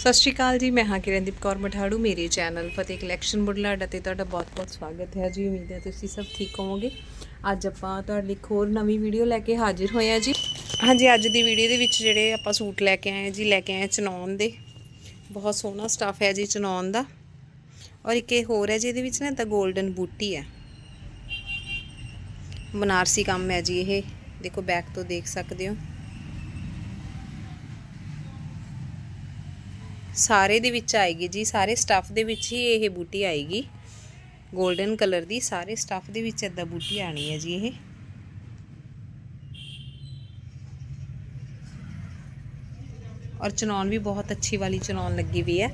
ਸਤਿ ਸ਼੍ਰੀ ਅਕਾਲ ਜੀ, ਮੈਂ ਹਾਂ ਕਿਰਨਦੀਪ ਕੌਰ ਮਠਾੜੂ, ਮੇਰੇ ਚੈਨਲ ਫਤਿਹ ਕਲੈਕਸ਼ਨ ਬੁਢਲਾਡਾ ਤੇ ਤੁਹਾਡਾ ਬਹੁਤ-ਬਹੁਤ ਸਵਾਗਤ ਹੈ ਜੀ। ਉਮੀਦ ਹੈ ਤੁਸੀਂ ਸਭ ਠੀਕ ਹੋਵੋਗੇ। ਅੱਜ ਆਪਾਂ ਤੁਹਾਡੇ ਲਈ ਇੱਕ ਹੋਰ ਨਵੀਂ ਵੀਡੀਓ ਲੈ ਕੇ ਹਾਜ਼ਰ ਹੋਏ ਹਾਂ ਜੀ। ਹਾਂਜੀ, ਅੱਜ ਦੀ ਵੀਡੀਓ ਦੇ ਵਿੱਚ ਜਿਹੜੇ ਆਪਾਂ ਸੂਟ ਲੈ ਕੇ ਆਏ ਜੀ, ਲੈ ਕੇ ਆਏ ਹਾਂ ਚਨੌਨ ਦੇ। ਬਹੁਤ ਸੋਹਣਾ ਸਟਾਫ ਹੈ ਜੀ ਚਨੌਨ ਦਾ। ਔਰ ਇੱਕ ਇਹ ਹੋਰ ਹੈ ਜੀ, ਇਹਦੇ ਵਿੱਚ ਨਾ ਤਾਂ 골ਡਨ ਬੂਟੀ ਹੈ। ਬਨਾਰਸੀ ਕੰਮ ਹੈ ਜੀ ਇਹ। ਦੇਖੋ ਬੈਕ ਤੋਂ ਦੇਖ ਸਕਦੇ ਹੋ। ਸਾਰੇ ਦੇ ਵਿੱਚ ਆਏਗੀ ਜੀ, ਸਾਰੇ ਸਟੱਫ ਦੇ ਵਿੱਚ ਹੀ ਇਹ ਬੂਟੀ ਆਏਗੀ। 골ਡਨ ਕਲਰ ਦੀ ਸਾਰੇ ਸਟੱਫ ਦੇ ਵਿੱਚ ਇਦਾਂ ਬੂਟੀ ਆਣੀ ਹੈ ਜੀ ਇਹ। ਔਰ ਚਨੌਨ ਵੀ ਬਹੁਤ ਅੱਛੀ ਵਾਲੀ ਚਨੌਨ ਲੱਗੀ ਵੀ ਹੈ।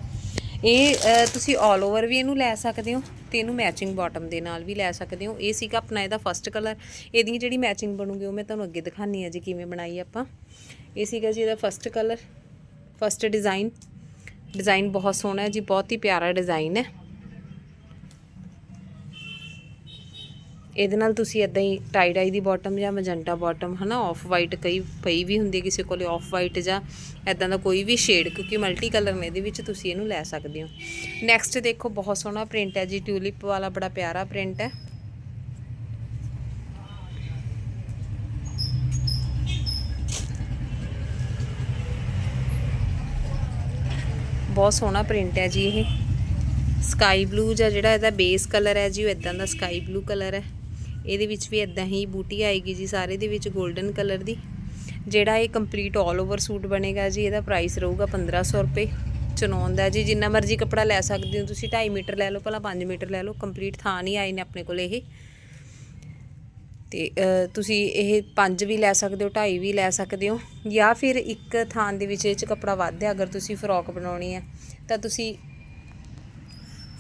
ਇਹ ਤੁਸੀਂ 올 ਓਵਰ ਵੀ ਇਹਨੂੰ ਲੈ ਸਕਦੇ ਹੋ ਤੇ ਇਹਨੂੰ ਮੈਚਿੰਗ ਬਾਟਮ ਦੇ ਨਾਲ ਵੀ ਲੈ ਸਕਦੇ ਹੋ। ਇਹ ਸੀਗਾ ਆਪਣਾ ਇਹਦਾ ਫਸਟ ਕਲਰ ਇਹਦੀ ਜਿਹੜੀ ਮੈਚਿੰਗ ਬਣੂਗੀ ਉਹ ਮੈਂ ਤੁਹਾਨੂੰ ਅੱਗੇ ਦਿਖਾਣੀ ਹੈ ਜੀ ਕਿਵੇਂ ਬਣਾਈ ਆਪਾਂ। ਇਹ ਸੀਗਾ ਜੀ ਇਹਦਾ first colour first design design ਬਹੁਤ ਸੋਹਣਾ ਹੈ ਜੀ, ਬਹੁਤ ਹੀ ਪਿਆਰਾ ਡਿਜ਼ਾਈਨ ਹੈ। ਇਹਦੇ ਨਾਲ ਤੁਸੀਂ ਇਦਾਂ ਹੀ ਟਾਈ ਡਾਈ ਦੀ ਬਾਟਮ ਜਾਂ ਮਜੰਟਾ ਬਾਟਮ ਹਨਾ ਆਫ ਵਾਈਟ ਕਈ ਪਈ ਵੀ ਹੁੰਦੀ ਕਿਸੇ ਕੋਲੇ ਆਫ ਵਾਈਟ ਜਾਂ ਇਦਾਂ ਦਾ ਕੋਈ ਵੀ ਸ਼ੇਡ ਕਿਉਂਕਿ ਮਲਟੀ ਕਲਰ ਨੇ ਇਹਦੇ ਵਿੱਚ ਤੁਸੀਂ ਇਹਨੂੰ ਲੈ ਸਕਦੇ ਹੋ। ਨੈਕਸਟ ਦੇਖੋ, ਬਹੁਤ ਸੋਹਣਾ ਪ੍ਰਿੰਟ ਹੈ ਜੀ ਟਿਊਲਿਪ ਵਾਲਾ ਬੜਾ ਪਿਆਰਾ ਪ੍ਰਿੰਟ ਹੈ। ਬਹੁਤ ਸੋਹਣਾ ਪ੍ਰਿੰਟ ਹੈ ਜੀ ਇਹ। ਸਕਾਈ ਬਲੂ ਜਾਂ ਜਿਹੜਾ ਇਹਦਾ ਬੇਸ ਕਲਰ ਹੈ ਜੀ, ਉਹ ਇਦਾਂ ਦਾ ਸਕਾਈ ਬਲੂ ਕਲਰ ਹੈ। ਇਹਦੇ ਵਿੱਚ ਵੀ ਇਦਾਂ ਹੀ ਬੂਟੀ ਆਏਗੀ ਜੀ ਸਾਰੇ ਦੇ ਵਿੱਚ 골ਡਨ ਕਲਰ ਦੀ। ਜਿਹੜਾ ਇਹ ਕੰਪਲੀਟ 올 ਓਵਰ ਸੂਟ ਬਣੇਗਾ ਜੀ, ਇਹਦਾ ਪ੍ਰਾਈਸ ਰਹੂਗਾ 1500 ਰੁਪਏ। ਚਨੌਨ ਦਾ ਜੀ, ਜਿੰਨਾ ਮਰਜ਼ੀ ਕੱਪੜਾ ਲੈ ਸਕਦੇ ਹੋ ਤੁਸੀਂ 2.5 ਮੀਟਰ ਲੈ ਲਓ ਭਲਾ 5 ਮੀਟਰ ਲੈ ਲਓ ਕੰਪਲੀਟ ਥਾਂ ਨਹੀਂ ਆਏ ਨੇ ਆਪਣੇ ਕੋਲ ਇਹ। ਤੇ ਤੁਸੀਂ ਇਹ 5 ਵੀ ਲੈ ਸਕਦੇ ਹੋ 2.5 ਵੀ ਲੈ ਸਕਦੇ ਹੋ, ਜਾਂ ਫਿਰ ਇੱਕ ਥਾਂ ਦੇ ਵਿੱਚ ਇਹ ਚ ਕੱਪੜਾ ਵੱਧ ਹੈ, ਅਗਰ ਤੁਸੀਂ ਫਰੋਕ ਬਣਾਉਣੀ ਹੈ, ਤਾਂ ਤੁਸੀਂ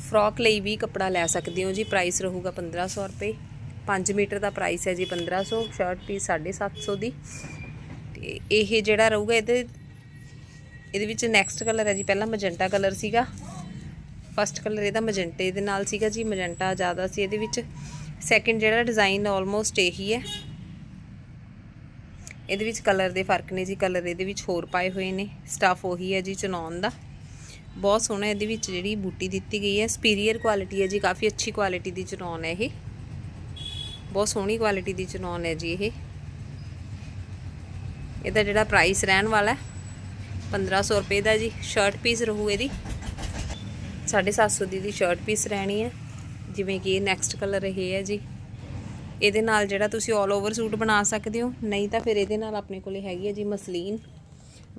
ਫਰੋਕ ਲਈ ਵੀ ਕੱਪੜਾ ਲੈ ਸਕਦੇ ਹੋ ਜੀ ਪ੍ਰਾਈਸ ਰਹੂਗਾ 1500 ਰੁਪਏ। 5 ਮੀਟਰ ਦਾ ਪ੍ਰਾਈਸ ਹੈ ਜੀ 1500 ਸ਼ਰਟ ਪੀਸ 750 ਦੀ। ਤੇ ਇਹ ਜਿਹੜਾ ਰਹੂਗਾ, ਇਹਦੇ ਇਹਦੇ ਵਿੱਚ ਨੈਕਸਟ ਕਲਰ ਹੈ ਜੀ, ਪਹਿਲਾਂ ਮਜੰਟਾ ਕਲਰ ਸੀਗਾ। ਫਸਟ ਕਲਰ ਇਹਦਾ ਮਜੰਟੇ ਦੇ ਨਾਲ ਸੀਗਾ ਜੀ ਮਜੰਟਾ ਜ਼ਿਆਦਾ ਸੀ ਇਹਦੇ ਵਿੱਚ। ਸੈਕਿੰਡ ਜਿਹੜਾ ਡਿਜ਼ਾਈਨ ਆਲਮੋਸਟ ਇਹੀ ਹੈ। ਇਹਦੇ ਵਿੱਚ ਕਲਰ ਦੇ ਫ਼ਰਕ ਨੇ ਜੀ ਕਲਰ ਇਹਦੇ ਵਿੱਚ ਹੋਰ ਪਾਏ ਹੋਏ ਨੇ। ਸਟਾਫ ਉਹੀ ਹੈ ਜੀ ਚਨੌਨ ਦਾ। ਬਹੁਤ ਸੋਹਣਾ ਇਹਦੇ ਵਿੱਚ ਜਿਹੜੀ ਬੂਟੀ ਦਿੱਤੀ ਗਈ ਹੈ। ਸੁਪੀਰੀਅਰ ਕੁਆਲਿਟੀ ਹੈ ਜੀ, ਕਾਫੀ ਅੱਛੀ ਕੁਆਲਿਟੀ ਦੀ ਚਨੌਨ ਹੈ ਇਹ। ਬਹੁਤ ਸੋਹਣੀ ਕੁਆਲਿਟੀ ਦੀ ਚਨੌਨ ਹੈ ਜੀ ਇਹ। ਇਹਦਾ ਜਿਹੜਾ ਪ੍ਰਾਈਸ ਰਹਿਣ ਵਾਲਾ ਹੈ 1500 ਰੁਪਏ ਦਾ ਜੀ। ਸ਼ਰਟ ਪੀਸ ਰਹੂ ਇਹਦੀ। 750 ਦੀ ਦੀ ਸ਼ਰਟ ਪੀਸ ਰਹਿਣੀ ਹੈ। ਜਿਵੇਂ ਕਿ ਇਹ ਨੈਕਸਟ ਕਲਰ ਇਹ ਹੈ ਜੀ। ਇਹਦੇ ਨਾਲ ਜਿਹੜਾ ਤੁਸੀਂ 올 ਓਵਰ ਸੂਟ ਬਣਾ ਸਕਦੇ ਹੋ। ਨਹੀਂ ਤਾਂ ਫਿਰ ਇਹਦੇ ਨਾਲ ਆਪਣੇ ਕੋਲੇ ਹੈਗੀ ਹੈ ਜੀ ਮਸਲੀਨ।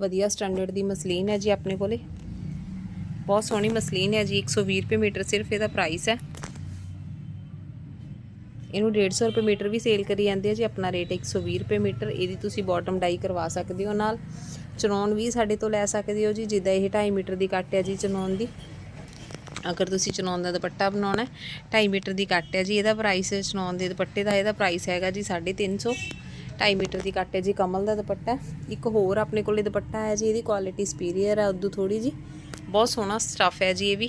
ਵਧੀਆ ਸਟੈਂਡਰਡ ਦੀ ਮਸਲੀਨ ਹੈ ਜੀ ਆਪਣੇ ਕੋਲੇ। ਬਹੁਤ ਸੋਹਣੀ ਮਸਲੀਨ ਹੈ ਜੀ। 120 ਰੁਪਏ ਮੀਟਰ ਸਿਰਫ ਇਹਦਾ ਪ੍ਰਾਈਸ ਹੈ। ਇਹਨੂੰ 150 ਰੁਪਏ ਮੀਟਰ ਵੀ ਸੇਲ ਕਰੀ ਜਾਂਦੇ ਆ ਜੀ। ਆਪਣਾ ਰੇਟ 120 ਰੁਪਏ ਮੀਟਰ। ਇਹਦੀ ਤੁਸੀਂ ਬਾਟਮ ਡਾਈ ਕਰਵਾ ਸਕਦੇ ਹੋ ਨਾਲ। ਚਨੌਨ ਵੀ ਸਾਡੇ ਤੋਂ ਲੈ ਸਕਦੇ ਹੋ ਜੀ। ਜਿੱਦਾਂ ਇਹ 2.5 ਮੀਟਰ ਦੀ ਕੱਟ ਹੈ ਜੀ ਚਨੌਨ ਦੀ। ਅਗਰ ਤੁਸੀਂ ਚਨੌਨ ਦਾ ਦੁਪੱਟਾ ਬਣਾਉਣਾ ਹੈ 2.5 ਮੀਟਰ ਦੀ ਕੱਟ ਹੈ ਜੀ, ਇਹਦਾ ਪ੍ਰਾਈਸ ਚਨੌਨ ਦੇ ਦੁਪੱਟੇ ਦਾ ਇਹਦਾ ਪ੍ਰਾਈਸ ਹੈਗਾ ਜੀ 350 2.5 ਮੀਟਰ ਦੀ ਕੱਟ ਹੈ ਜੀ ਕਮਲ ਦਾ ਦੁਪੱਟਾ ਇੱਕ ਹੋਰ ਆਪਣੇ ਕੋਲੇ ਦੁਪੱਟਾ ਹੈ ਜੀ, ਇਹਦੀ ਕੁਆਲਿਟੀ ਸੁਪੀਰੀਅਰ ਹੈ, ਉਦੋਂ ਥੋੜੀ ਜੀ ਬਹੁਤ ਸੋਹਣਾ ਸਟੱਫ ਹੈ ਜੀ ਇਹ ਵੀ।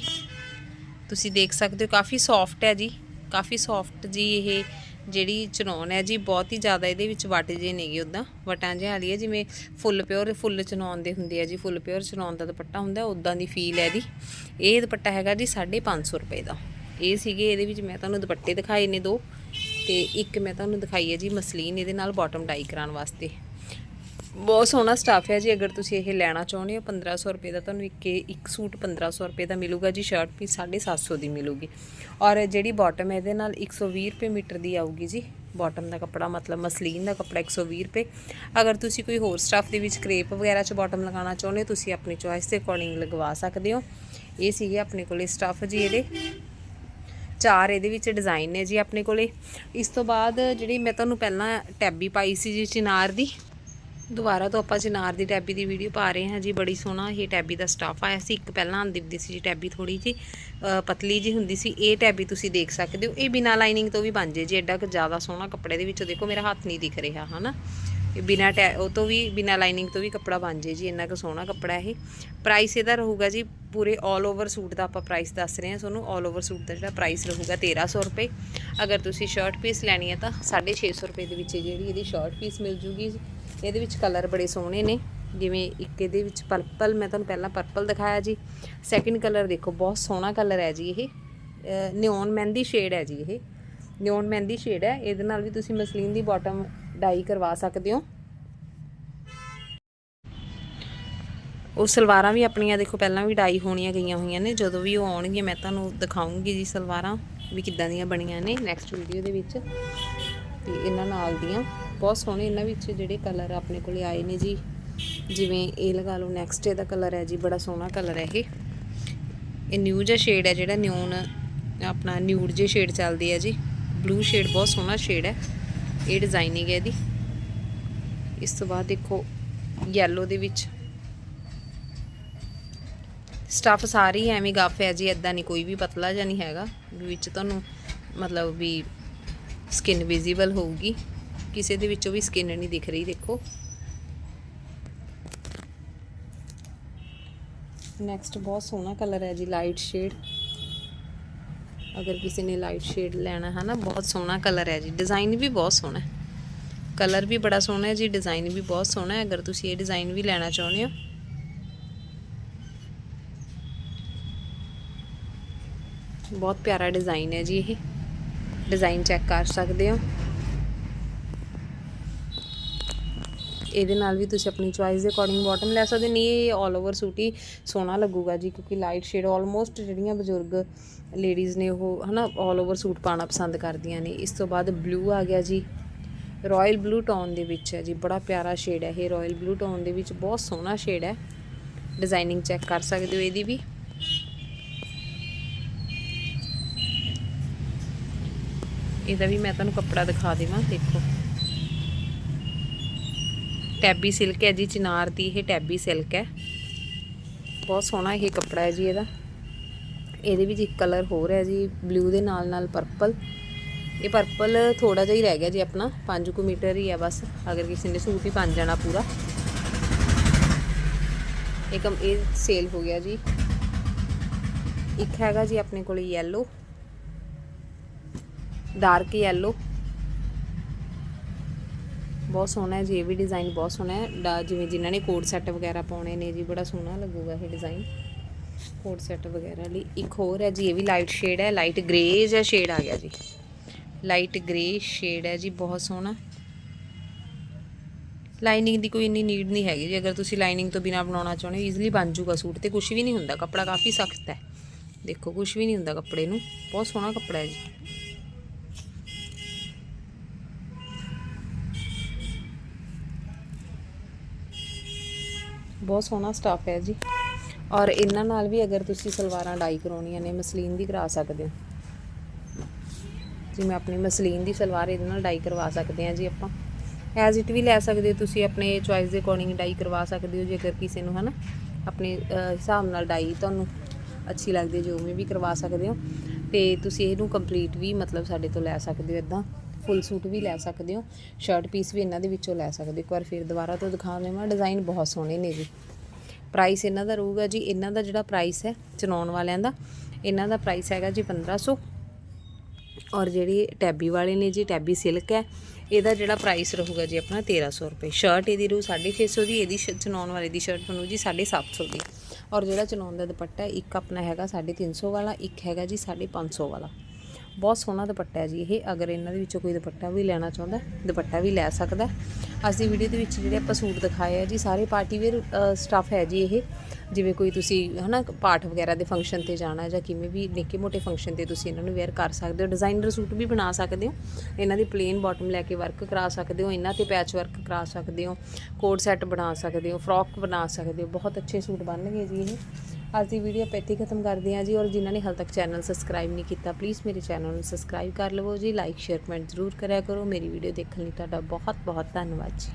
ਤੁਸੀਂ ਦੇਖ ਸਕਦੇ ਹੋ, ਕਾਫੀ ਸੌਫਟ ਹੈ ਜੀ। ਕਾਫੀ ਸੌਫਟ ਜੀ ਇਹ ਜਿਹੜੀ ਚਨੌਨ ਹੈ ਜੀ, ਬਹੁਤ ਹੀ ਜ਼ਿਆਦਾ ਇਹਦੇ ਵਿੱਚ ਵਟ ਜੇ ਨੇਗੇ ਉਦਾਂ ਵਟਾਂ ਜਿਹਾ ਵਾਲੀ ਹੈ ਜਿਵੇਂ ਫੁੱਲ ਪਿਓਰ ਫੁੱਲ ਚਨੌਨ ਦੇ ਹੁੰਦੇ ਆ ਜੀ, ਫੁੱਲ ਪਿਓਰ ਚਨੌਨ ਦਾ ਦੁਪੱਟਾ ਹੁੰਦਾ ਉਦਾਂ ਦੀ ਫੀਲ ਹੈ ਇਹਦੀ। ਇਹ ਦੁਪੱਟਾ ਹੈਗਾ ਜੀ 550 ਰੁਪਏ ਦਾ। ਇਹ ਸੀਗੇ ਇਹਦੇ ਵਿੱਚ ਮੈਂ ਤੁਹਾਨੂੰ ਦੁਪੱਟੇ ਦਿਖਾਏ ਨੇ ਦੋ, ਤੇ ਇੱਕ ਮੈਂ ਤੁਹਾਨੂੰ ਦਿਖਾਈ ਹੈ ਜੀ ਮਸਲੀਨ, ਇਹਦੇ ਨਾਲ ਬਾਟਮ ਡਾਈ ਕਰਾਉਣ ਵਾਸਤੇ। ਬਹੁਤ ਸੋਹਣਾ ਸਟਾਫ ਹੈ ਜੀ, ਅਗਰ ਤੁਸੀਂ ਇਹ ਲੈਣਾ ਚਾਹੁੰਦੇ ਹੋ 1500 ਰੁਪਏ ਦਾ ਤੁਹਾਨੂੰ ਇੱਕ ਇੱਕ ਸੂਟ 1500 ਰੁਪਏ ਦਾ ਮਿਲੂਗਾ ਜੀ ਸ਼ਰਟ ਪੀਸ 750 ਦੀ ਮਿਲੂਗੀ। ਔਰ ਜਿਹੜੀ ਬਾਟਮ ਹੈ, ਇਹਦੇ ਨਾਲ 120 ਰੁਪਏ ਮੀਟਰ ਦੀ ਆਊਗੀ ਜੀ। ਬਾਟਮ ਦਾ ਕੱਪੜਾ ਮਤਲਬ ਮਸਲੀਨ ਦਾ ਕੱਪੜਾ 120 ਰੁਪਏ। ਅਗਰ ਤੁਸੀਂ ਕੋਈ ਹੋਰ ਸਟਾਫ ਦੇ ਵਿੱਚ ਕ੍ਰੇਪ ਵਗੈਰਾ 'ਚ ਬਾਟਮ ਲਗਾਉਣਾ ਚਾਹੁੰਦੇ ਹੋ, ਤੁਸੀਂ ਆਪਣੀ ਚੋਇਸ ਦੇ ਅਕੋਰਡਿੰਗ ਲਗਵਾ ਸਕਦੇ ਹੋ। ਇਹ ਸੀਗੇ ਆਪਣੇ ਕੋਲੇ ਸਟਾਫ ਜੀ ਇਹਦੇ। ਚਾਰ ਇਹਦੇ ਵਿੱਚ ਡਿਜ਼ਾਈਨ ਨੇ ਜੀ ਆਪਣੇ ਕੋਲੇ। ਇਸ ਤੋਂ ਬਾਅਦ ਜਿਹੜੀ ਮੈਂ ਤੁਹਾਨੂੰ ਪਹਿਲਾਂ ਟੈਬੀ ਪਾਈ ਸੀ ਜੀ, ਚਿਨਾਰ ਦੀ ਦੁਬਾਰਾ ਤੋਂ ਆਪਾਂ ਚਿਨਾਰ ਦੀ ਟੈਬੀ ਦੀ ਵੀਡੀਓ ਪਾ ਰਹੇ ਹਾਂ ਜੀ। ਬੜੀ ਸੋਹਣਾ ਇਹ ਟੈਬੀ ਦਾ ਸਟਾਫ ਆਇਆ ਸੀ। ਇੱਕ ਪਹਿਲਾਂ ਆਂਦੀ ਹੁੰਦੀ ਸੀ ਜੀ ਟੈਬੀ ਥੋੜੀ ਜੀ ਪਤਲੀ ਜੀ ਹੁੰਦੀ ਸੀ। ਇਹ ਟੈਬੀ ਤੁਸੀਂ ਦੇਖ ਸਕਦੇ ਹੋ। ਇਹ ਬਿਨਾ ਲਾਈਨਿੰਗ ਤੋਂ ਵੀ ਬਣ ਜੇ ਜੀ। ਐਡਾ ਕੁ ਜ਼ਿਆਦਾ ਸੋਹਣਾ ਕੱਪੜੇ ਦੇ ਵਿੱਚੋਂ ਦੇਖੋ ਮੇਰਾ ਹੱਥ ਨਹੀਂ ਦਿਖ ਰਿਹਾ, ਹਨਾ? ਇਹ ਬਿਨਾ ਟੈ, ਉਹ ਤੋਂ ਵੀ ਬਿਨਾ ਲਾਈਨਿੰਗ ਤੋਂ ਵੀ ਕੱਪੜਾ ਬਣ ਜੇ ਜੀ। ਇੰਨਾ ਕੁ ਸੋਹਣਾ ਕੱਪੜਾ ਇਹ। ਪ੍ਰਾਈਸ ਇਹਦਾ ਰਹੂਗਾ ਜੀ। ਪੂਰੇ 올 ਓਵਰ ਸੂਟ ਦਾ ਆਪਾਂ ਪ੍ਰਾਈਸ ਦੱਸ ਰਹੇ ਹਾਂ। ਤੁਹਾਨੂੰ 올 ਓਵਰ ਸੂਟ ਦਾ ਜਿਹੜਾ ਪ੍ਰਾਈਸ ਰਹੂਗਾ 1300 ਰੁਪਏ। ਅਗਰ ਤੁਸੀਂ ਸ਼ਰਟ ਪੀਸ ਲੈਣੀ ਹੈ ਤਾਂ 650 ਰੁਪਏ ਦੇ ਵਿੱਚ ਜਿਹੜੀ ਇਹਦੀ ਸ਼ਰਟ ਪੀਸ ਮਿਲ ਜੂਗੀ ਇਹਦੇ ਵਿੱਚ ਕਲਰ ਬੜੇ ਸੋਹਣੇ ਨੇ। ਜਿਵੇਂ ਇੱਕ ਇਹਦੇ ਵਿੱਚ ਪਰਪਲ ਮੈਂ ਤੁਹਾਨੂੰ ਪਹਿਲਾਂ ਪਰਪਲ ਦਿਖਾਇਆ ਜੀ। ਸੈਕਿੰਡ ਕਲਰ ਦੇਖੋ, ਬਹੁਤ ਸੋਹਣਾ ਕਲਰ ਹੈ ਜੀ ਇਹ। ਨਿਓਨ ਮਹਿੰਦੀ ਸ਼ੇਡ ਹੈ ਜੀ ਇਹ। ਨਿਓਨ ਮਹਿੰਦੀ ਸ਼ੇਡ ਹੈ। ਇਹਦੇ ਨਾਲ ਵੀ ਤੁਸੀਂ ਮਸਲੀਨ ਦੀ ਬਾਟਮ ਡਾਈ ਕਰਵਾ ਸਕਦੇ ਹੋ। ਉਹ ਸਲਵਾਰਾਂ ਵੀ ਆਪਣੀਆਂ ਦੇਖੋ, ਪਹਿਲਾਂ ਵੀ ਡਾਈ ਹੋਣੀਆਂ ਗਈਆਂ ਹੋਈਆਂ ਨੇ। ਜਦੋਂ ਵੀ ਉਹ ਆਉਣਗੀਆਂ, ਮੈਂ ਤੁਹਾਨੂੰ ਦਿਖਾਉਂਗੀ ਜੀ ਸਲਵਾਰਾਂ ਵੀ ਕਿੱਦਾਂ ਦੀਆਂ ਬਣੀਆਂ ਨੇ। ਨੈਕਸਟ ਵੀਡੀਓ ਦੇ ਵਿੱਚ। ਤੇ ਇਹਨਾਂ ਨਾਲ ਦੀਆਂ। ਬਹੁਤ ਸੋਹਣੇ ਇਹਨਾਂ ਵਿੱਚ ਜਿਹੜੇ ਕਲਰ ਆਪਣੇ ਕੋਲੇ ਆਏ ਨੇ ਜੀ। ਜਿਵੇਂ ਇਹ ਲਗਾ ਲਓ ਨੈਕਸਟ ਇਹਦਾ ਕਲਰ ਹੈ ਜੀ, ਬੜਾ ਸੋਹਣਾ ਕਲਰ ਹੈ ਇਹ। ਇਹ ਨਿਊ ਜਿਹਾ ਸ਼ੇਡ ਹੈ ਜਿਹੜਾ ਨਿਊਨ ਆਪਣਾ ਨਿਊਡ ਜੇ ਸ਼ੇਡ ਚੱਲਦੀ ਹੈ ਜੀ। ਬਲੂ ਸ਼ੇਡ ਬਹੁਤ ਸੋਹਣਾ ਸ਼ੇਡ ਹੈ। ਇਹ ਡਿਜ਼ਾਈਨਿੰਗ ਹੈ ਇਹਦੀ। ਇਸ ਤੋਂ ਬਾਅਦ ਦੇਖੋ ਯੈਲੋ ਦੇ ਵਿੱਚ। ਸਟਫ ਸਾਰੀ ਐਵੇਂ ਗੱਫ ਹੈ ਜੀ ਐਦਾਂ ਨਹੀਂ, ਕੋਈ ਵੀ ਪਤਲਾ ਜਾਂ ਨਹੀਂ ਹੈਗਾ। ਵਿੱਚ ਤੁਹਾਨੂੰ ਮਤਲਬ ਵੀ ਸਕਿਨ ਵਿਜ਼ੀਬਲ ਹੋਊਗੀ। ਕਿਸੇ ਦੇ ਵਿੱਚੋਂ ਵੀ ਸਕਿਨ ਨਹੀਂ ਦਿਖ ਰਹੀ, ਦੇਖੋ। ਨੈਕਸਟ ਬਹੁਤ ਸੋਹਣਾ ਕਲਰ ਹੈ ਜੀ ਲਾਈਟ ਸ਼ੇਡ ਅਗਰ ਕਿਸੇ ਨੇ ਲਾਈਟ ਸ਼ੇਡ ਲੈਣਾ ਹੈ ਨਾ, ਬਹੁਤ ਸੋਹਣਾ ਕਲਰ ਹੈ ਜੀ। ਡਿਜ਼ਾਈਨ ਵੀ ਬਹੁਤ ਸੋਹਣਾ ਹੈ। ਕਲਰ ਵੀ ਬੜਾ ਸੋਹਣਾ ਹੈ ਜੀ ਡਿਜ਼ਾਈਨ ਵੀ ਬਹੁਤ ਸੋਹਣਾ ਹੈ। ਅਗਰ ਤੁਸੀਂ ਇਹ ਡਿਜ਼ਾਈਨ ਵੀ ਲੈਣਾ ਚਾਹੁੰਦੇ ਹੋ। ਬਹੁਤ ਪਿਆਰਾ ਡਿਜ਼ਾਈਨ ਹੈ ਜੀ ਇਹ। ਡਿਜ਼ਾਈਨ ਚੈੱਕ ਕਰ ਸਕਦੇ ਹੋ। ਇਹਦੇ ਨਾਲ ਵੀ ਤੁਸੀਂ ਆਪਣੀ ਚੁਆਇਸ ਦੇ ਅਕੋਰਡਿੰਗ ਬਾਟਮ ਲੈ ਸਕਦੇ ਹੋ। ਨਹੀਂ ਇਹ ਆਲ ਓਵਰ ਸੂਟ ਹੀ ਸੋਹਣਾ ਲੱਗੂਗਾ ਜੀ, ਕਿਉਂਕਿ ਲਾਈਟ ਸ਼ੇਡ ਆਲਮੋਸਟ ਜਿਹੜੀਆਂ ਬਜ਼ੁਰਗ ਲੇਡੀਜ਼ ਨੇ ਉਹ ਹਨਾ ਆਲ ਓਵਰ ਸੂਟ ਪਾਣਾ ਪਸੰਦ ਕਰਦੀਆਂ ਨੇ। ਇਸ ਤੋਂ ਬਾਅਦ ਬਲੂ ਆ ਗਿਆ ਜੀ ਰਾਇਲ ਬਲੂ ਟੋਨ ਦੇ ਵਿੱਚ ਹੈ ਜੀ। ਬੜਾ ਪਿਆਰਾ ਸ਼ੇਡ ਹੈ ਇਹ ਰਾਇਲ ਬਲੂ ਟੋਨ ਦੇ ਵਿੱਚ, ਬਹੁਤ ਸੋਹਣਾ ਸ਼ੇਡ ਹੈ। ਡਿਜ਼ਾਈਨਿੰਗ ਚੈੱਕ ਕਰ ਸਕਦੇ ਹੋ ਇਹਦੀ ਵੀ। ਇਹਦਾ ਵੀ ਮੈਂ ਤੁਹਾਨੂੰ ਕੱਪੜਾ ਦਿਖਾ ਦੇਵਾਂ, ਦੇਖੋ। ਟੈਬੀ ਸਿਲਕ ਹੈ ਜੀ, ਚਿਨਾਰ ਦੀ ਇਹ ਟੈਬੀ ਸਿਲਕ ਹੈ। ਬਹੁਤ ਸੋਹਣਾ ਇਹ ਕੱਪੜਾ ਹੈ ਜੀ ਇਹਦਾ। ਇਹਦੇ ਵਿੱਚ ਇੱਕ ਕਲਰ ਹੋਰ ਹੈ ਜੀ, ਬਲੂ ਦੇ ਨਾਲ ਨਾਲ ਪਰਪਲ। ਇਹ ਪਰਪਲ ਥੋੜਾ ਜਿਹਾ ਹੀ ਰਹਿ ਗਿਆ ਜੀ ਆਪਣਾ 5 ਕੁ ਮੀਟਰ ਹੀ ਹੈ ਬਸ, ਅਗਰ ਕਿਸੇ ਨੇ ਸੂਟ ਹੀ ਬਣ ਜਾਣਾ ਪੂਰਾ। ਇੱਕ ਇਹ ਸੇਲ ਹੋ ਗਿਆ ਜੀ। ਇੱਕ ਹੈਗਾ ਜੀ ਆਪਣੇ ਕੋਲ ਯੈਲੋ ਡਾਰਕ ਯੈਲੋ ਬਹੁਤ ਸੋਹਣਾ ਹੈ ਜੀ, ਇਹ ਵੀ ਡਿਜ਼ਾਈਨ ਬਹੁਤ ਸੋਹਣਾ ਹੈ। ਡਾ- ਜਿਵੇਂ ਜਿਨ੍ਹਾਂ ਨੇ ਕੋਡ ਸੈੱਟ ਵਗੈਰਾ ਪਾਉਣੇ ਨੇ ਜੀ, ਬੜਾ ਸੋਹਣਾ ਲੱਗੂਗਾ ਇਹ ਡਿਜ਼ਾਈਨ ਕੋਡ ਸੈੱਟ ਵਗੈਰਾ ਲਈ ਇੱਕ ਹੋਰ ਹੈ ਜੀ, ਇਹ ਵੀ ਲਾਈਟ ਸ਼ੇਡ ਹੈ ਲਾਈਟ ਗ੍ਰੇ ਜਿਹਾ ਸ਼ੇਡ ਆ ਗਿਆ ਜੀ। ਲਾਈਟ ਗ੍ਰੇ ਸ਼ੇਡ ਹੈ ਜੀ, ਬਹੁਤ ਸੋਹਣਾ। ਲਾਈਨਿੰਗ ਦੀ ਕੋਈ ਇੰਨੀ ਨੀਡ ਨਹੀਂ ਹੈਗੀ ਜੀ, ਅਗਰ ਤੁਸੀਂ ਲਾਈਨਿੰਗ ਤੋਂ ਬਿਨਾ ਬਣਾਉਣਾ ਚਾਹੁੰਦੇ ਹੋ ਈਜ਼ੀਲੀ ਬਣ ਜੂਗਾ ਸੂਟ ਤੇ ਕੁਝ ਵੀ ਨਹੀਂ ਹੁੰਦਾ, ਕੱਪੜਾ ਕਾਫੀ ਸਖਤ ਹੈ। ਦੇਖੋ ਕੁਝ ਵੀ ਨਹੀਂ ਹੁੰਦਾ ਕੱਪੜੇ ਨੂੰ, ਬਹੁਤ ਸੋਹਣਾ ਕੱਪੜਾ ਹੈ ਜੀ। ਬਹੁਤ ਸੋਹਣਾ ਸਟਾਫ ਹੈ ਜੀ। ਔਰ ਇਹਨਾਂ ਨਾਲ ਵੀ ਅਗਰ ਤੁਸੀਂ ਸਲਵਾਰਾਂ ਡਾਈ ਕਰਾਉਣੀਆਂ ਨੇ, ਮਸਲੀਨ ਦੀ ਕਰਾ ਸਕਦੇ ਹੋ। ਜਿਵੇਂ ਆਪਣੀ ਮਸਲੀਨ ਦੀ ਸਲਵਾਰ ਇਹਦੇ ਨਾਲ ਡਾਈ ਕਰਵਾ ਸਕਦੇ ਹਾਂ ਜੀ ਆਪਾਂ। ਐਜ਼ ਇਟ ਵੀ ਲੈ ਸਕਦੇ ਹੋ ਤੁਸੀਂ, ਆਪਣੇ ਚੁਆਇਸ ਦੇ ਅਕੋਰਡਿੰਗ ਡਾਈ ਕਰਵਾ ਸਕਦੇ ਹੋ, ਜੇਕਰ ਕਿਸੇ ਨੂੰ, ਹਨਾ, ਆਪਣੇ ਹਿਸਾਬ ਨਾਲ ਡਾਈ ਤੁਹਾਨੂੰ ਅੱਛੀ ਲੱਗਦੀ ਹੈ, ਜੋ ਉਵੇਂ ਵੀ ਕਰਵਾ ਸਕਦੇ ਹੋ। ਤੇ ਤੁਸੀਂ ਇਹਨੂੰ ਕੰਪਲੀਟ ਵੀ ਮਤਲਬ ਸਾਡੇ ਤੋਂ ਲੈ ਸਕਦੇ ਹੋ ਇਦਾਂ ਫੁੱਲ ਸੂਟ ਵੀ ਲੈ ਸਕਦੇ ਹੋ ਸ਼ਰਟ ਪੀਸ ਵੀ ਇਹਨਾਂ ਦੇ ਵਿੱਚੋਂ ਲੈ ਸਕਦੇ ਹੋ। ਇੱਕ ਵਾਰ ਫਿਰ ਦੁਬਾਰਾ ਤੋਂ ਦਿਖਾ ਦੇਵਾਂ ਡਿਜ਼ਾਈਨ ਬਹੁਤ ਸੋਹਣੇ ਨੇ ਜੀ। ਪ੍ਰਾਈਸ ਇਹਨਾਂ ਦਾ ਰਹੂਗਾ ਜੀ, ਇਹਨਾਂ ਦਾ ਜਿਹੜਾ ਪ੍ਰਾਈਸ ਹੈ ਚਨਾਉਣ ਵਾਲਿਆਂ ਦਾ, ਇਹਨਾਂ ਦਾ ਪ੍ਰਾਈਸ ਹੈਗਾ ਜੀ 1500 ਔਰ ਜਿਹੜੀ ਟੈਬੀ ਵਾਲੇ ਨੇ ਜੀ, ਟੈਬੀ ਸਿਲਕ ਹੈ, ਇਹਦਾ ਜਿਹੜਾ ਪ੍ਰਾਈਸ ਰਹੂਗਾ ਜੀ ਆਪਣਾ 1300 ਰੁਪਏ। ਸ਼ਰਟ ਇਹਦੀ ਰੂ 650 ਦੀ, ਇਹਦੀ ਸ਼- ਚਨਾਉਣ ਵਾਲੇ ਦੀ ਸ਼ਰਟ ਬਣੂ ਜੀ 750 ਦੀ। ਔਰ ਜਿਹੜਾ ਚਨਾਉਣ ਦਾ ਦੁਪੱਟਾ ਇੱਕ ਆਪਣਾ ਹੈਗਾ 350 ਵਾਲਾ, ਇੱਕ ਹੈਗਾ ਜੀ 550 ਵਾਲਾ। ਬਹੁਤ ਸੋਹਣਾ ਦੁਪੱਟਾ ਹੈ ਜੀ, ਇਹ ਅਗਰ ਇਹਨਾਂ ਦੇ ਵਿੱਚੋਂ ਕੋਈ ਦੁਪੱਟਾ ਵੀ ਲੈਣਾ ਚਾਹੁੰਦਾ ਦੁਪੱਟਾ ਵੀ ਲੈ ਸਕਦਾ ਹੈ। ਅੱਜ ਦੀ ਵੀਡੀਓ ਦੇ ਵਿੱਚ ਜਿਹੜੇ ਆਪਾਂ ਸੂਟ ਦਿਖਾਏ ਆ ਜੀ, ਸਾਰੇ ਪਾਰਟੀ ਵੇਅਰ ਸਟੱਫ ਹੈ ਜੀ ਇਹ। ਜਿਵੇਂ ਕੋਈ ਤੁਸੀਂ, ਹਨਾ, ਪਾਠ ਵਗੈਰਾ ਦੇ ਫੰਕਸ਼ਨ ਤੇ ਜਾਣਾ ਜਾਂ ਕਿਵੇਂ ਵੀ ਨਿੱਕੇ ਮੋਟੇ ਫੰਕਸ਼ਨ ਤੇ ਤੁਸੀਂ ਇਹਨਾਂ ਨੂੰ ਵੇਅਰ ਕਰ ਸਕਦੇ ਹੋ। ਡਿਜ਼ਾਈਨਰ ਸੂਟ ਵੀ ਬਣਾ ਸਕਦੇ ਹੋ। ਇਹਨਾਂ ਦੀ ਪਲੇਨ ਬਾਟਮ ਲੈ ਕੇ ਵਰਕ ਕਰਾ ਸਕਦੇ ਹੋ, ਇਹਨਾਂ ਤੇ ਪੈਚ ਵਰਕ ਕਰਾ ਸਕਦੇ ਹੋ ਕੋਡ ਸੈੱਟ ਬਣਾ ਸਕਦੇ ਹੋ ਫਰੋਕ ਬਣਾ ਸਕਦੇ ਹੋ। ਬਹੁਤ ਅੱਛੇ ਸੂਟ ਬਣਨਗੇ ਜੀ ਇਹ। ਅੱਜ ਦੀ ਵੀਡੀਓ ਆਪਾਂ ਖਤਮ ਕਰਦੇ ਹਾਂ ਜੀ ਔਰ ਜਿਨ੍ਹਾਂ ਨੇ ਹਾਲ ਤੱਕ ਚੈਨਲ ਸਬਸਕ੍ਰਾਈਬ ਨਹੀਂ ਕੀਤਾ ਪਲੀਜ਼ ਮੇਰੇ ਚੈਨਲ ਨੂੰ ਸਬਸਕ੍ਰਾਈਬ ਕਰ ਲਵੋ ਜੀ ਲਾਈਕ ਸ਼ੇਅਰ ਕਮੈਂਟ ਜ਼ਰੂਰ ਕਰਿਆ ਕਰੋ। ਮੇਰੀ ਵੀਡੀਓ ਦੇਖਣ ਲਈ ਤੁਹਾਡਾ ਬਹੁਤ ਬਹੁਤ ਧੰਨਵਾਦ ਜੀ।